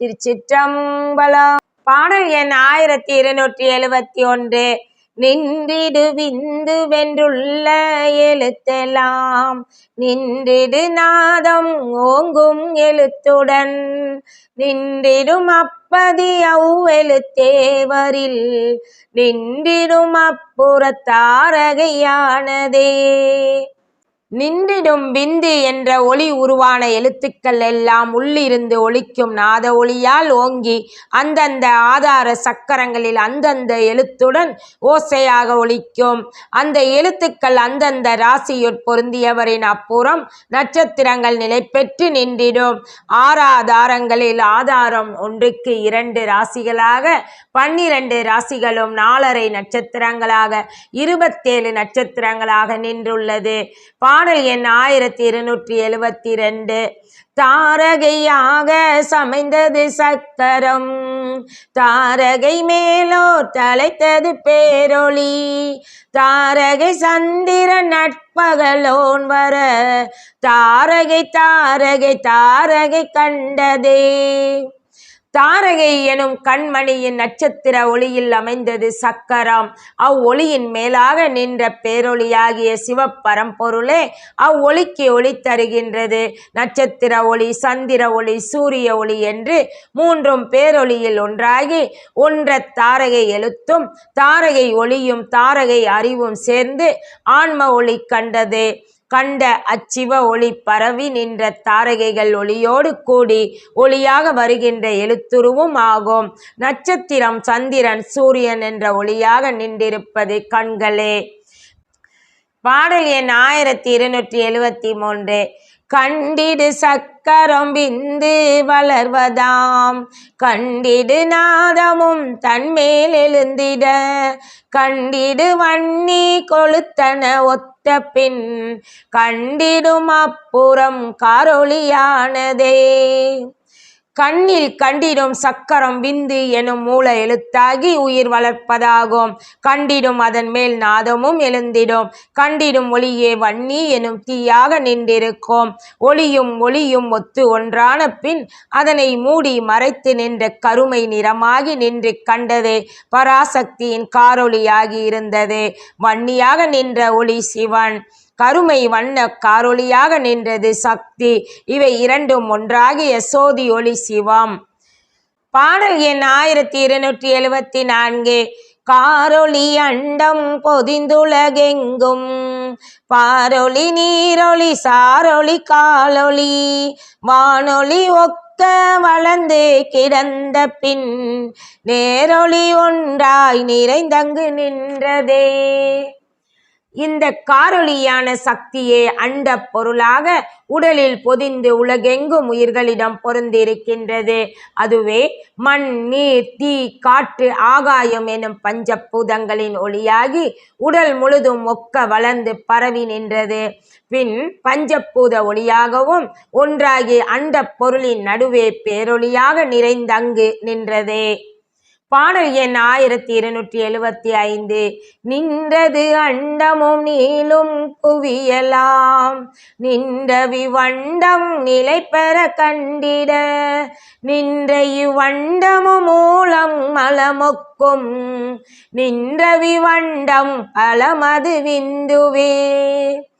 திருச்சிற்றம்பலம். பாடல் எண் ஆயிரத்தி இருநூற்றி எழுபத்தி ஒன்று. நின்றிடு விந்து வென்றுள்ள எழுத்தெல்லாம். நின்றிடு நாதம் ஓங்கும் எழுத்துடன். நின்றிடும் அப்பதி அவ்வெழுத்தேவரில் நின்றிடும் அப்புறத்தாரகையானதே. நின்றிடும் விந்து என்ற ஒளி உருவான எழுத்துக்கள் எல்லாம் உள்ளிருந்து ஒழிக்கும் நாத ஒளியால் ஓங்கி அந்தந்த ஆதார சக்கரங்களில் அந்தந்த எழுத்துடன் ஓசையாக ஒழிக்கும் அந்த எழுத்துக்கள் அந்தந்த ராசியுட் பொருந்தியவரின் அப்புறம் நட்சத்திரங்கள் நிலை பெற்று நின்றிடும். ஆறாதாரங்களில் ஆதாரம் ஒன்றுக்கு இரண்டு ராசிகளாக பன்னிரண்டு ராசிகளும் நாலரை நட்சத்திரங்களாக இருபத்தேழு நட்சத்திரங்களாக நின்றுள்ளது. பாடல் எண் ஆயிரத்தி இருநூற்றி எழுபத்தி ரெண்டு தாரகையாக சமைந்தது சக்கரம். தாரகை மேலோ தலைத்தது பேரொளி. தாரகை சந்திர நட்பகலோன் வர. தாரகை தாரகை தாரகை கண்டதே. தாரகை எனும் கண்மணியின் நட்சத்திர ஒளியில் அமைந்தது சக்கரம். அவ்வொளியின் மேலாக நின்ற பேரொளியாகிய சிவப்பரம்பொருளே அவ்வொளிக்கு ஒளி தருகின்றது. நட்சத்திர ஒளி சந்திர ஒளி சூரிய ஒளி என்று மூன்றும் பேரொளியில் ஒன்றாகி ஒன்ற தாரகை எழுத்தும் தாரகை ஒளியும் தாரகை அறிவும் சேர்ந்து ஆன்ம ஒளி கண்டது. கண்ட அச்சிவ ஒளி பரவி நின்ற தாரகைகள் ஒளியோடு கூடி ஒளியாக வருகின்ற எழுத்துருவும் ஆகும். நட்சத்திரம் சந்திரன் சூரியன் என்ற ஒளியாக நின்றிருப்பது கண்களே. பாடல் எண் ஆயிரத்தி இருநூற்றி எழுவத்தி மூன்று. கண்டிடு சக்கரம் விந்து வளர்வதாம். கண்டிடு நாதமும் தன்மேல் எழுந்திட. கண்டிடு வன்னி கொளுத்தன ஒத்த பின் கண்டிடும் அப்புறம் காரொளியானதே. கண்ணில் கண்டிடும் சக்கரம் விந்து எனும் மூல எழுத்தாகி உயிர் வளர்ப்பதாகும். கண்டிடும் அதன் மேல் நாதமும் எழுந்திடும். கண்டிடும் ஒளியே வன்னி எனும் தீயாக நின்றிருக்கும். ஒளியும் ஒளியும் ஒத்து ஒன்றான பின் அதனை மூடி மறைத்து நின்ற கருமை நிறமாகி நின்று கண்டதே பராசக்தியின் காரொளியாகி இருந்தது. வன்னியாக நின்ற ஒளி சிவன். கருமை வண்ண காரொளியாக நின்றது சக்தி. இவை இரண்டும் ஒன்றாகிய சோதி ஒளி சிவம். பாடல் எண் ஆயிரத்தி இருநூற்றி எழுபத்தி நான்கு. காரொளி அண்டம் பொதிந்துலகெங்கும். பாரொளி நீரொளி சாரொளி காலொளி. வானொலி ஒக்க வளர்ந்து கிடந்த பின் நேரொளி ஒன்றாய் நிறைந்தங்கு நின்றதே. இந்த காரொளியான சக்தியே அண்ட பொருளாக உடலில் பொதிந்து உலகெங்கும் உயிர்களிடம் பொருந்திருக்கின்றது. அதுவே மண் நீர் தீ காற்று ஆகாயம் எனும் பஞ்சபூதங்களின் ஒளியாகி உடல் முழுதும் ஒக்க வளர்ந்து பரவி நின்றது. பின் பஞ்சபூத ஒளியாகவும் ஒன்றாகி அண்ட பொருளின் நடுவே பேரொளியாக நிறைந்தங்கு நின்றதே. பாடல் எண் ஆயிரத்தி இருநூற்றி எழுபத்தி ஐந்து. நின்றது அண்டமும் நீளும் புவியலாம் நின்ற விவண்டம் நிலை பெற கண்டிட. நின்ற இவ்வண்டமும் மூலம் மலமொக்கும். நின்ற விவண்டம் பலமது விந்துவே.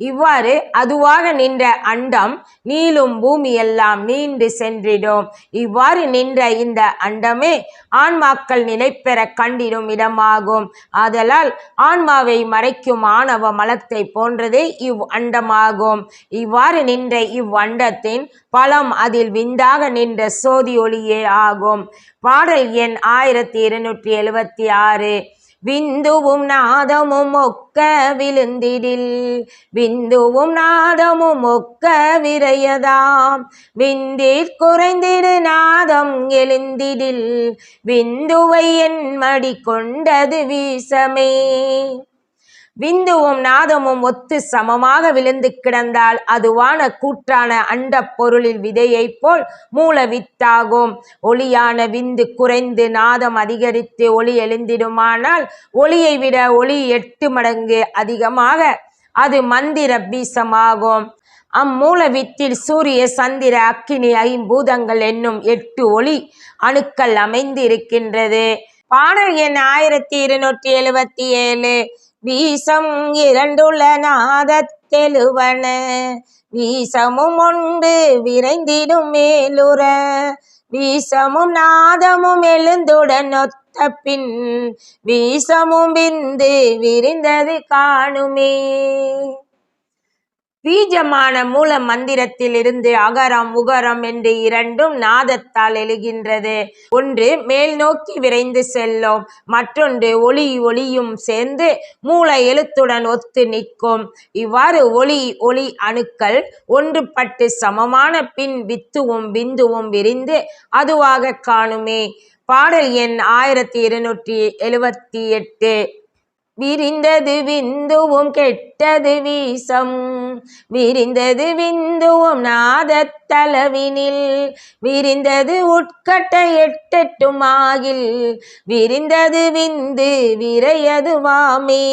இவ்வாறு அதுவாக நின்ற அண்டம் நீளும் பூமியெல்லாம் நீண்டு சென்றிடும். இவ்வாறு நின்ற இந்த அண்டமே ஆன்மாக்கள் நிலை பெற கண்டிடும் இடமாகும். ஆதலால் ஆன்மாவை மறைக்கும் ஆணவ மலத்தை போன்றதே இவ் அண்டமாகும். இவ்வாறு நின்ற இவ் அண்டத்தின் பலம் அதில் விந்தாக நின்ற சோதி ஒளியே ஆகும். பாடல் எண் ஆயிரத்தி இருநூற்றி எழுபத்தி ஆறு. விந்துவும் நாதமும் ஒக்க விழுந்திடில். விந்துவும் நாதமும் ஒக்க விரையதாம். விந்திற் குறைந்திரு நாதம் எழுந்திடில். விந்துவை என் மடி கொண்டது வீசமே. விந்துவும் நாதமும் ஒத்து சமமாக விழுந்து கிடந்தால் அதுவான கூற்றான அண்ட பொருளில் விதையைப் போல் மூல வித்தாகும் ஒளியான விந்து குறைந்து நாதம் அதிகரித்து ஒளி எழுந்திடுமானால் ஒளியை விட ஒளி எட்டு மடங்கு அதிகமாக அது மந்திர பீசமாகும். அம்மூல வித்தில் சூரிய சந்திர அக்கினி ஐம்பூதங்கள் என்னும் எட்டு ஒளி அணுக்கள் அமைந்து இருக்கின்றது பாடல் எண் ஆயிரத்தி இருநூற்றி எழுபத்தி ஏழு. வீசம் இரண்டுள்ள நாதத்தெழுவன வீசமும் உண்டு விரைந்திடும் மேலுற. வீசமும் நாதமும் எழுந்துடன் ஒத்த பின் வீசமும் விந்து விரிந்தது காணுமே. பீஜமான மூல மந்திரத்தில் இருந்து அகரம் உகரம் என்று இரண்டும் நாதத்தால் எழுகின்றது. ஒன்று மேல் நோக்கி விரைந்து செல்லும். மற்றொன்று ஒளி ஒளியும் சேர்ந்து மூல எழுத்துடன் ஒத்து நிற்கும். இவ்வாறு ஒளி ஒளி அணுக்கள் ஒன்றுபட்டு சமமான பின் வித்துவும் பிந்துவும் விரிந்து அதுவாக காணுமே. பாடல் எண் ஆயிரத்தி இருநூற்றி எழுபத்தி எட்டு. விரிந்தது விந்துவும் கெட்டது வீசம். விரிந்தது விந்துவும் நாதத்தளவினில் விரிந்தது உட்கட்ட எட்டெட்டுமாகில் விரிந்தது விந்து விரையது வாமே.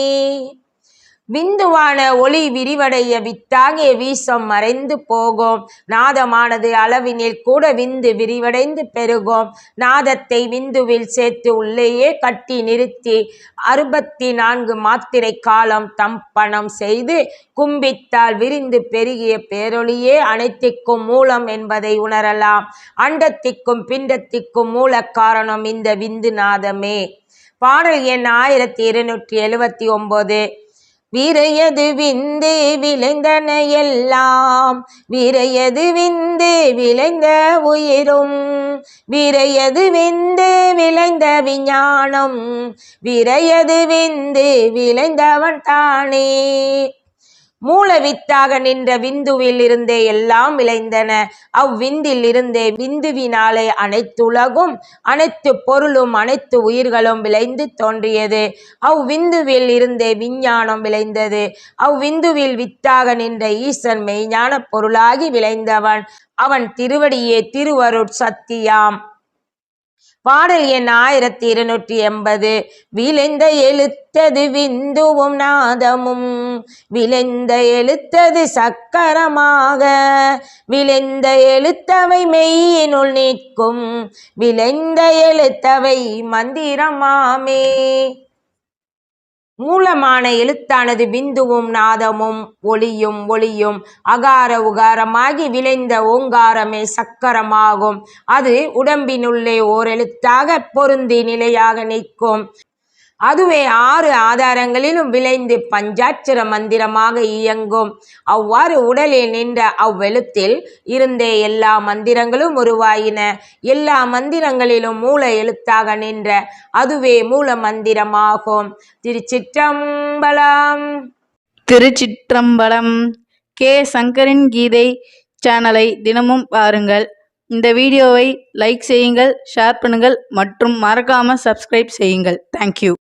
விந்துவான ஒளி விரிவடைய வித்தாகிய வீசம் மறைந்து போகும். நாதமானது அளவினில் கூட விந்து விரிவடைந்து பெருகும். நாதத்தை விந்துவில் சேர்த்து உள்ளேயே கட்டி நிறுத்தி அறுபத்தி நான்கு மாத்திரை காலம் தம்பணம் செய்து கும்பித்தால் விரிந்து பெருகிய பேரொளியே அனைத்திற்கும் மூலம் என்பதை உணரலாம். அண்டத்திற்கும் பிண்டத்திற்கும் மூல காரணம் இந்த விந்து நாதமே. பாடல் எண் ஆயிரத்தி இருநூற்றி எழுபத்தி ஒன்பது விரையது விந்து விளைந்தன எல்லாம். விரையது விந்து விளைந்த உயிரும். விரையது விந்து விளைந்த விஞ்ஞானம். விரையது விந்து விளைந்தவன் தானே. மூலவித்தாக நின்ற விந்துவில் இருந்தே எல்லாம் விளைந்தன. அவ்விந்தில் இருந்தே விந்துவினாலே அனைத்துலகும் அனைத்து பொருளும் அனைத்து உயிர்களும் விளைந்து தோன்றியது. அவ்விந்துவில் இருந்தே விஞ்ஞானம் விளைந்தது. அவ்விந்துவில் வித்தாக நின்ற ஈசன் மெய்ஞான பொருளாகி விளைந்தவன். அவன் திருவடியே திருவருட் சத்தியாம். பாடல் எண் ஆயிரத்தி இருநூற்றி எண்பது. விளைந்த எழுத்தது விந்துவும் நாதமும். விளைந்த எழுத்தது சக்கரமாக. விளைந்த எழுத்தவை மெய்யினுள் நிற்கும். விளைந்த எழுத்தவை மந்திரமாமே. மூலமான எழுத்தானது பிந்துவும் நாதமும் ஒளியும் ஒளியும் அகார உகாரமாகி விளைந்த ஓங்காரமே சக்கரமாகும். அது உடம்பினுள்ளே ஓர் எழுத்தாக பொருந்தி நிலையாக நிற்கும். அதுவே ஆறு ஆதாரங்களிலும் விளைந்து பஞ்சாட்சர மந்திரமாக இயங்கும். அவ்வாறு உடலில் நின்ற அவ்வெழுத்தில் இருந்தே எல்லா மந்திரங்களும் உருவாயின. எல்லா மந்திரங்களிலும் மூல எழுத்தாக நின்ற அதுவே மூல மந்திரமாகும். திருச்சிற்றம்பலம். திருச்சிற்றம்பலம். கே. சங்கரின் கீதை சேனலை தினமும் பாருங்கள். இந்த வீடியோவை லைக் செய்யுங்கள் ஷேர் பண்ணுங்கள் மற்றும் மறக்காமல் சப்ஸ்கிரைப் செய்யுங்கள். தேங்க்யூ